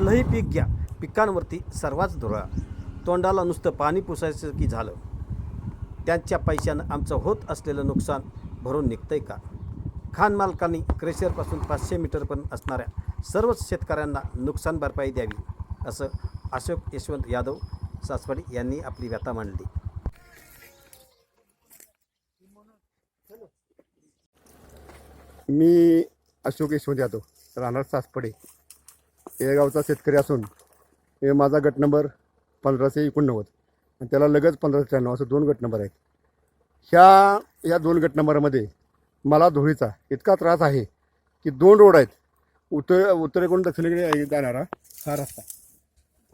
लई पीक घ्या पिकांवरती सर्वांच धुरळा तोंडाला नुसतं पाणी पुसायचं की झालं. त्यांच्या पैशानं आमचं होत असलेलं नुकसान भरून निघतंय का? खान मालकांनी क्रेशरपासून पाचशे मीटरपर्यंत असणाऱ्या सर्वच शेतकऱ्यांना नुकसान भरपाई द्यावी असं अशोक यशवंत यादव सासवाडी यांनी आपली व्यथा मांडली. मी अशोक यशवंत यादव राहणार सासपडे. येळगावचा शेतकरी असून हे माझा गट नंबर पंधराशे एकोणनव्वद. आणि त्याला लगेच पंधराशे त्र्याण्णव असं दोन गट नंबर आहेत. ह्या या दोन गट नंबरमध्ये मला धुळीचा इतका त्रास आहे की दोन रोड आहेत. उत्तर उत्तरेकडून दक्षिणेकडे जाणारा हा रस्ता.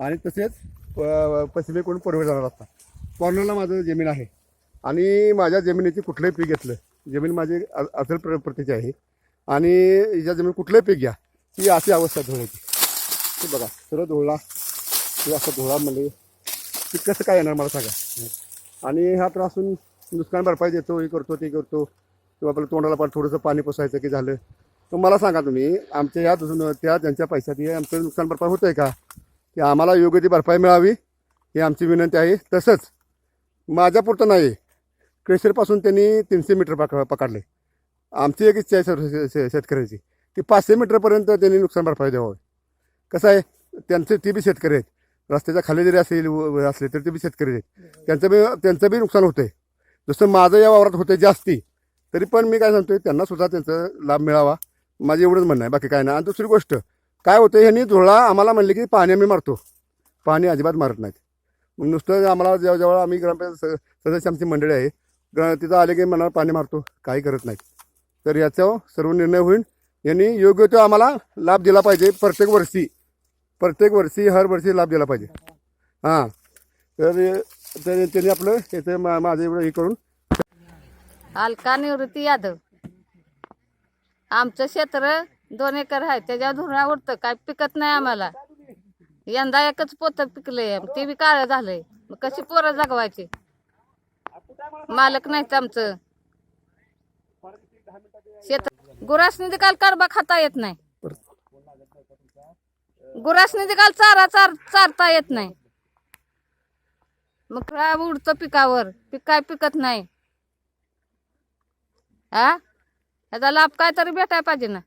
आणि तसेच प- पश्चिमेकडून पूर्वे जाणारा रस्ता. कॉर्नरला माझं जमीन आहे. आणि माझ्या जमिनीची कुठलंही पीक घेतलं जमीन माझी अ- अचल प्र प्रतीची आहे. आणि ज्या जमीन कुठलंही पीक घ्या ही अशी अवस्था धुळ्याची हे बघा सरळ धुळला हे असं धुळा म्हणजे पीक कसं काय येणार मला सांगा. आणि हा त्रासून नुकसान भरपाई देतो हे करतो ते करतो किंवा आपलं तोंडाला पण थोडंसं पाणी पोसायचं की झालं. तर मला सांगा तुम्ही आमच्या या दुसून त्या त्यांच्या पैशात हे आमचं नुकसान भरपाई होतं आहे का? की आम्हाला योग्य ती भरपाई मिळावी ही आमची विनंती आहे. तसंच माझ्यापुरतं नाही क्रेशरपासून त्यांनी तीनशे मीटर पक पकडले. आमची एक इच्छा आहे शेतकऱ्यांची की पाचशे मीटरपर्यंत त्यांनी नुकसान भरपाई द्यावं. कसं आहे त्यांचे ते बी शेतकरी आहेत. रस्त्याच्या खाली जरी असेल असले तरी ते बी शेतकरी आहेत. त्यांचं बी त्यांचं बी नुकसान होतंय. जसं माझं या वावरात होतं जास्ती तरी पण मी काय सांगतोय त्यांना सुद्धा त्यांचा लाभ मिळावा. माझं एवढंच म्हणणं आहे बाकी काय नाही. आणि दुसरी गोष्ट काय होतं ह्यांनी झोळा आम्हाला म्हणले की पाणी आम्ही मारतो. पाणी अजिबात मारत नाहीत. मग नुसतं आम्हाला जेव्हा जेव्हा आम्ही ग्रामपंचायत स- सदस्य आमची मंडळी आहे. ग्र- तिथं आले की मनाला पाणी मारतो काही करत नाहीत. तर याचा सर्व निर्णय होईल. यांनी योग्य तो आम्हाला लाभ दिला पाहिजे प्रत्येक वर्षी. प्रत्येक वर्षी हर वर्षी लाभ दिला पाहिजे. हां. तर तर त्यांनी आपलं याचं मा- माझं एवढं हे करून अलका निवृत्ती यादव. आमचं क्षेत्र दोन एकर आहे त्याच्यावर धुरा उडतं काय पिकत नाही आम्हाला. यंदा एकच पोत पिकलंय ते बी काळं झालंय. मग कशी पोरं जगवायची? मालक नाहीत आमचं. शेत गुरासनी काल कडबा खाता येत नाही. गुरासनी काल चारा चार चारता येत नाही. मग काय उडतं पिकावर? पीक काय पिकत नाही. हा याचा लाभ काय तरी भेटायला पाहिजे ना.